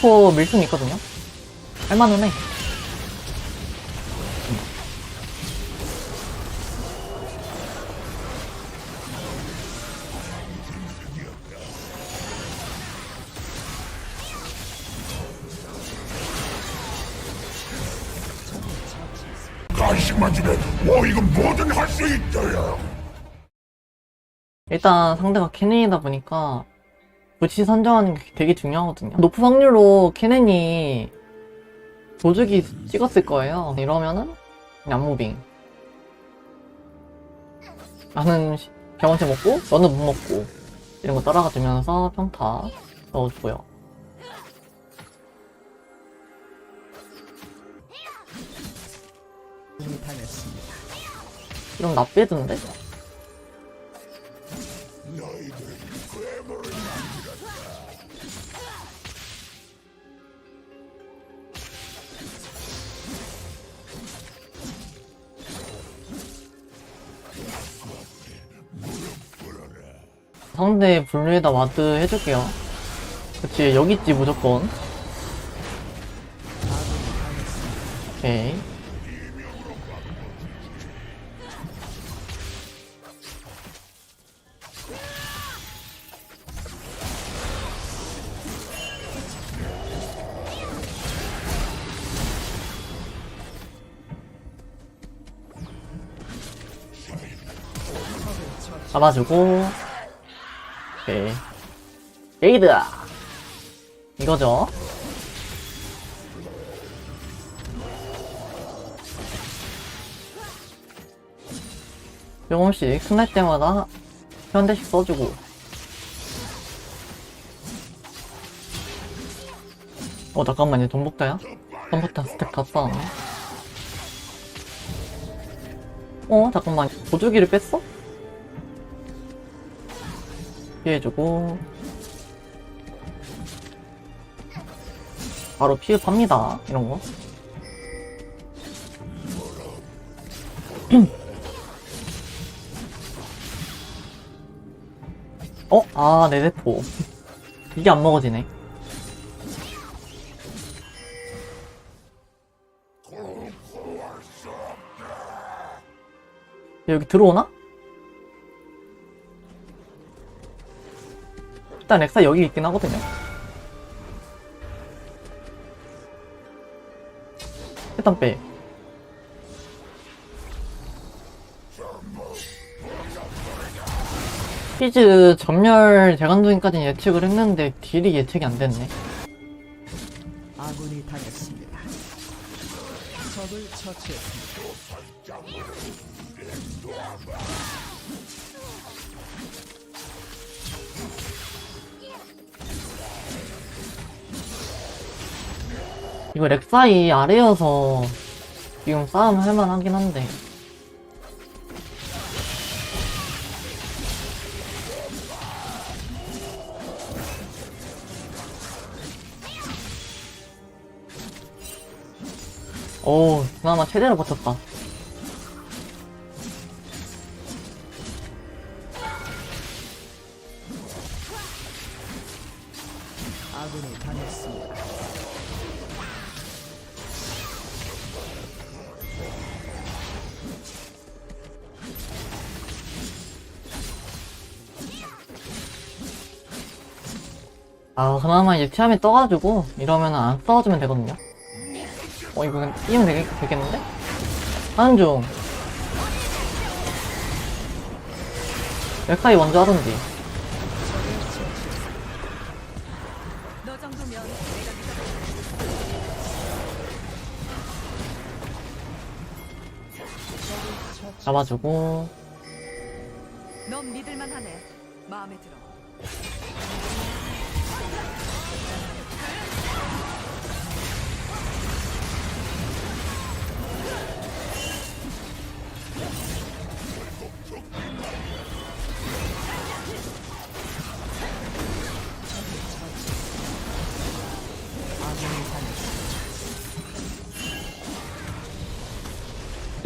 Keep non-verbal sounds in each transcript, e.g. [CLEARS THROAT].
네드포 밀 수는 있거든요. 할만은 해. 가식만 주면 워익은 뭐든 할 수 있어요. 일단 상대가 케넨이다 보니까 부치 선정하는 게 되게 중요하거든요. 높은 확률로 케넨이 도주기 찍었을 거예요. 이러면은 그냥 무빙. 나는 시- 경험치 먹고 너는 못 먹고 이런 거 따라가 주면서 평타 넣어주고요. 이런 나빼던데? 상대 분류에다 와드 해줄게요. 그치, 여기 있지, 무조건. 오케이. 잡아주고 오케이. 레이드! 이거죠? 조금씩 끝날 때마다 한 대씩 써주고. 어 잠깐만 얘 돈복다야? 돈복다 스택 다 쌓았네. 어 잠깐만 보조기를 뺐어? 피해주고. 바로 피흡합니다. 이런거. [CLEARS THROAT] 어? 아 네대포. 이게 안 먹어지네. 여기 들어오나? 일단 렉사 여기 있긴 하거든요. 일단 빼. 피즈 전멸 재간둥이까지는 예측을 했는데 딜이 예측이 안 됐네. 아군이 당했습니다. 적을 처치했습니다. 이거 렉사이 아래여서 지금 싸움 할만하긴 한데. 오, 그나마 최대로 버텼다. 아, 그나마 이제 티암이 떠가지고, 이러면 안 싸워주면 되거든요. 어, 이거 뛰면 되겠, 되겠는데? 하는 중. 렉사이 먼저 하던지. 잡아주고. 넌 믿을만 하네. 마음에 들어.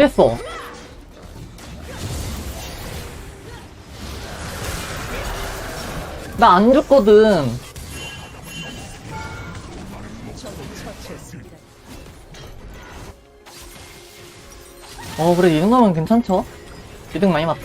됐어. 나 안 죽거든. 어 그래 이 정도면 괜찮죠? 이득 많이 맞다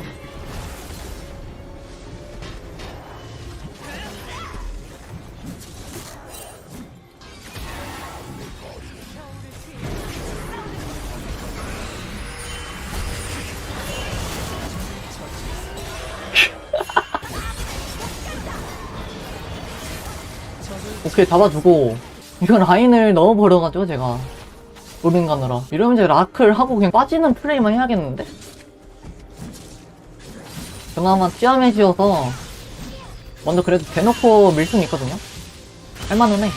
오케이 잡아주고 이거 라인을 넣어버려가지고 제가 로빙 가느라 이러면 이제 라클 하고 그냥 빠지는 플레이만 해야겠는데? 그나마 찌아메지여서 먼저 그래도 대놓고 밀 수는 있거든요? 할만은 해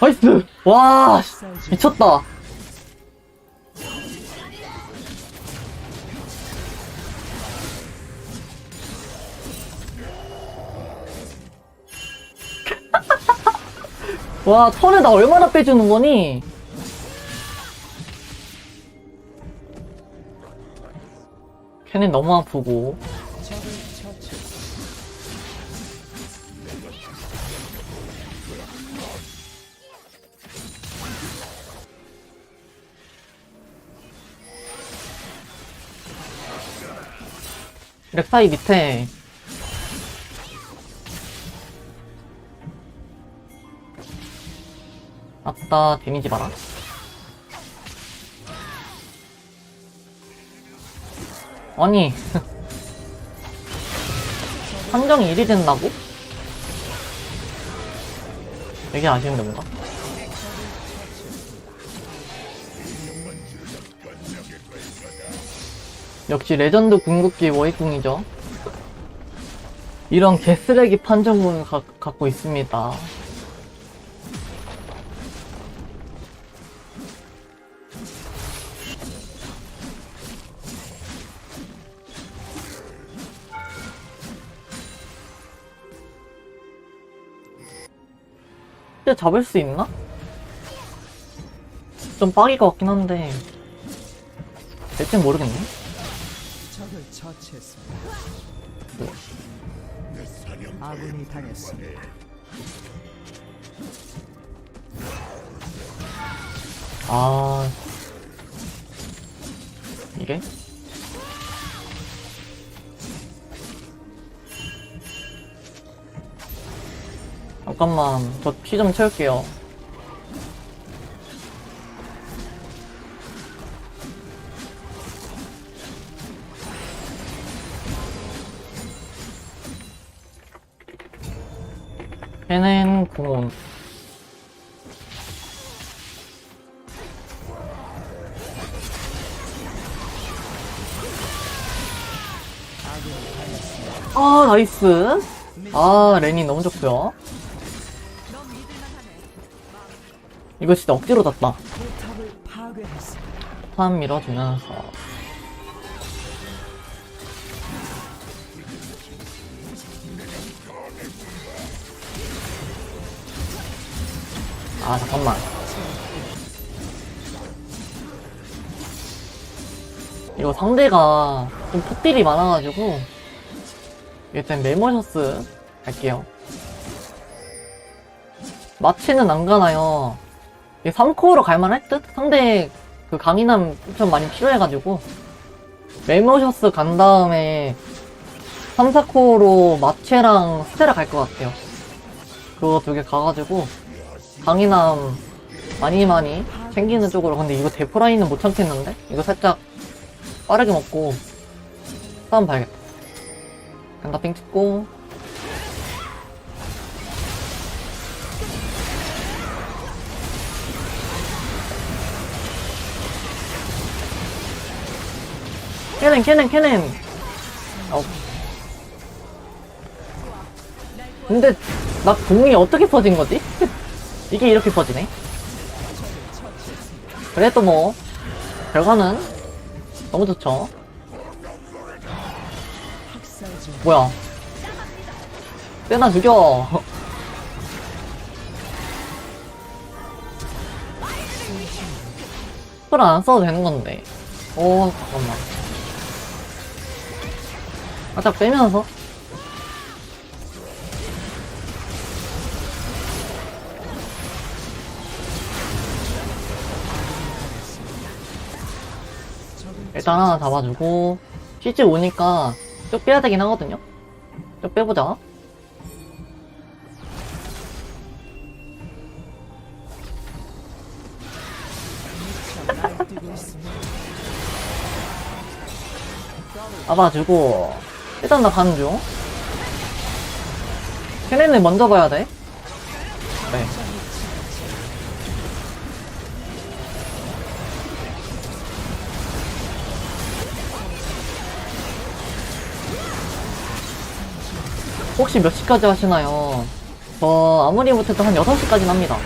나이스! 와, 씨, 미쳤다. [LAUGHS] 와, 나 얼마나 빼주는 거니? 걔는 너무 아프고. 렉사이 밑에. 아따 데미지 봐라. 아니. [LAUGHS] 한정이 1이 된다고? 되게 아쉬운데 뭔가 역시 레전드 궁극기 워익궁이죠. 이런 개쓰레기 판정문을 가- 갖고 있습니다. 진짜 잡을 수 있나? 좀 빡일 것 같긴 한데. 될진 모르겠네 처치했습니다. 아군이 당했습니다. 아 이게 잠깐만 저 피 좀 채울게요 아군이 당했습니다. 아 나이스 아 레니 너무 좋고요. 이거 진짜 억지로 파괴했습니다. 판 밀어주면서 아 잠깐만. 이거 상대가 좀 폭딜이 많아가지고 일단 메모셔스 갈게요. 마치는 안 가나요? 3코어로 갈만할 듯? 상대 그 강인함 좀 많이 필요해가지고. 메모셔스 간 다음에 3, 4코어로 마체랑 스테라 갈 것 같아요. 그거 두 개 가가지고 강인함 많이 많이 챙기는 쪽으로 근데 이거 데프라인은 못 참겠는데? 이거 살짝 빠르게 먹고 싸움 봐야겠다 간다 핑 찍고 캐넨 캐넨 캐넨 어. 근데 나 공이 어떻게 퍼진 거지? [LAUGHS] 이게 이렇게 퍼지네? 그래도 뭐 결과는 너무 좋죠? 뭐야? 때나 죽여. 풀 안 써도 되는 건데. 오 잠깐만. 아딱 빼면서? 일단 하나 잡아주고, 실제 오니까 쭉 빼야 되긴 하거든요? 쭉 빼보자. 잡아주고, 일단 나 가는 중. 걔네는 먼저 봐야 돼. 네. 혹시 몇 시까지 하시나요? 저 아무리 못해도 한 6시까지는 합니다.